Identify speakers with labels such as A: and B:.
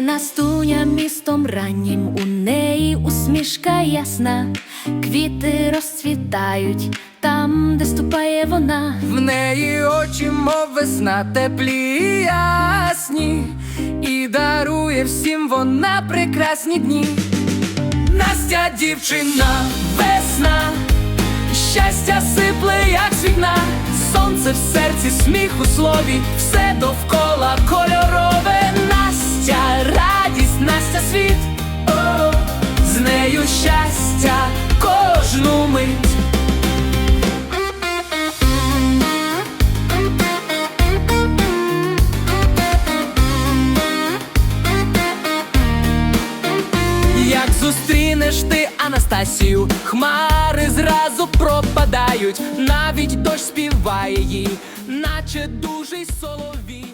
A: Настуня містом раннім, у неї усмішка ясна, квіти розцвітають там, де ступає вона.
B: В неї очі, мов весна, теплі ясні, і дарує всім вона прекрасні дні. Настя дівчина, весна, щастя сипле, як з вікна, сонце в серці, сміх у слові, все довкола кольорове. Щастя кожну мить. Зустрінеш ти Анастасію, хмари зразу пропадають, навіть дощ співає їй, наче дужий соловій.